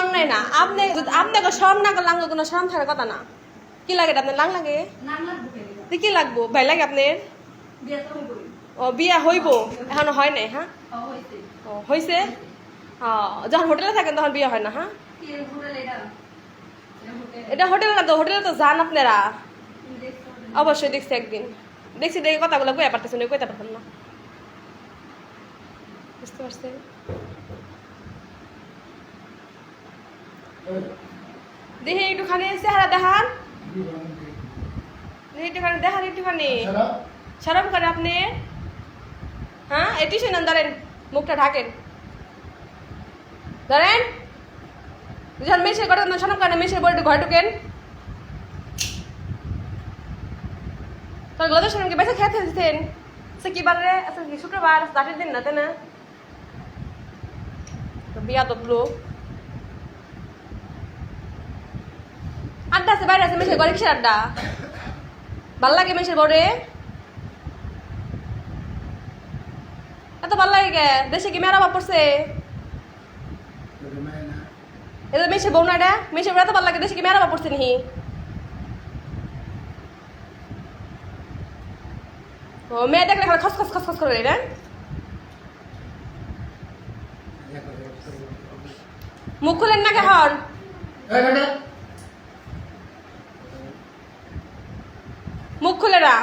অন্যায় না। আপনি আপনাকে শরম না করলে আমাকে কোনো শরম থাকার কথা না। কি লাগে আপনার? লাং লাগে? কি লাগবো? ভাই লাগে আপনার? ও বিয়া হইব। এখনও হয় নাই হ্যাঁ? ও হয়েছে যখন হোটেলে থাকেন তখন বিয়ে হয় না হ্যাঁ? এটা? হোটেল? না তো হোটেলে তো যান আপনারা। অবশ্যই দেখছি একদিন। দেখছি দেখে কথাগুলো কয়ে পারতেছেন কইতে পারতাম না। বুঝতে পারছেন? দেখি একটুখানি চেহারা দেখান। দেখি একটুখানি দেখান একটুখানি। সরম করে আপনি। হ্যাঁ এটি শুনেন ধরেন মুখটা ঢাকেন। ধরেন যখন মেসে করে তখন সরম করে মেসে বলে ঘরে ঢুকেন। তোর গত শুনুন বেঁচে খেতে দিতেন। সে কি বারে? আচ্ছা শুক্রবার? চাটের দিন না তাই না? বিয়া তো লোক। আছে মেসের ঘরে কিসের আড্ডা? ভালো লাগে মেসের বড়ে এত ভালো লাগে কে? দেশে কি মেয়েরা পড়ছে? এটা মেসে বউ না এটা? মেসে এত ভালো লাগে, দেশে কি মেয়েরা পড়ছে নি ও, মেয়ে দেখলে খালি খস খস খস খস করে এটা মুখ খুলেন না কেহন মুখ খুলে না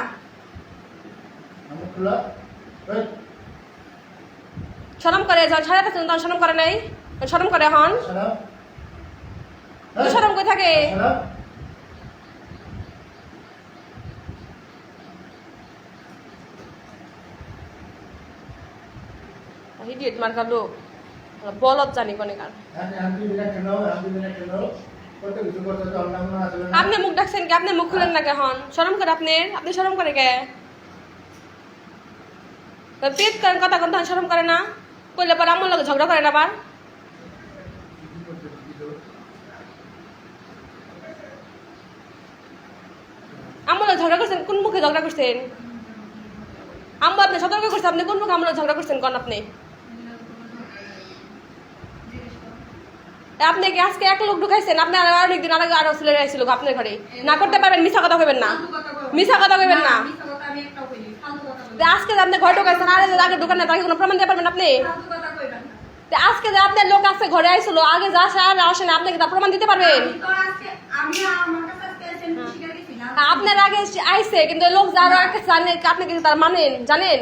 শরম করে যখন সাড়ে পাঁচ তখন শরম করে নাই? শরম করে তো শরম করে থাকে? ইডিয়েট মার্কা লোক। বলত জানি কোনে কার। আপনি মুখ ডাকছেন কি? আপনি মুখ খুলেন না কেহন শরম করে আপনি আপনি শরম করে কে? পেট করেন, কথা কোন, তখন শরম করে না। কইলে পরে আমার লোক ঝগড়া করেন আবার। আমার লোক ঝগড়া করছেন, কোন মুখে ঝগড়া করছেন? আম্মু আপনি সতর্ক করছেন, আপনি কোন মুখে আমার ঝগড়া করছেন কোন আপনি? আপনি কি আজকে এক লোক ঢুকাইছেন? আপনি আর অনেকদিন আগে আরও ছেলে আইছিল আপনার ঘরে। না করতে পারবেন মিছা কথা কইবেন না। মিছা কথা কইবেন না। আজকে আপনি ঘরে ঢুকাইছেন আর আগে ঢুকান না তাকে কোনো প্রমাণ দিতে পারবেন আপনি? আজকে যে আপনার লোক আছে ঘরে আইছিল আগে যা আর আসে না আপনি কি প্রমাণ দিতে পারবেন? আপনার আগে আইছে কিন্তু লোক যারা জানে আপনি কি তার মানেন জানেন?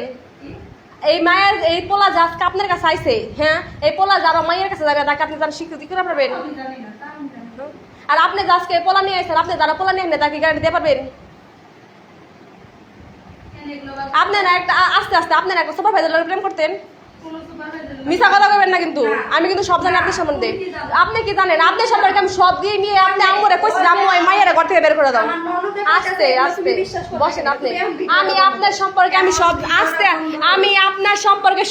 এই মায়ের এই পোলা যা আজকে আপনার কাছে আইছে হ্যাঁ? এই পোলা যারা মায়ের কাছে যাবে তাকে আপনি তার স্বীকৃতি করে পারবেন। আমি জানি না তা আমি জানি না। আর আপনি যে আজকে পোলা নিয়ে আসছেন আপনি যারা পোলা নিয়ে আসেন তাকে গ্যারান্টি দিতে পারবেন। আপনার একটা আস্তে আস্তে আপনার একটা সুপারভাইজার প্রেম করতেন। মিথ্যা কথা বলবেন না কিন্তু। আমি কিন্তু সব জানি আপনার সম্বন্ধে। আপনি কি জানেন? আপনার সম্পর্কে আমি সব দিয়ে নিয়ে আপনি আমরে কইছি আম্মু ওই মাইয়ারে ঘর থেকে বের করে দাও। আস্তে আস্তে। বসেন? আপনি। আমি আমি আপনার সম্পর্কে আমি সব আস্তে আমি আপনার সম্পর্কে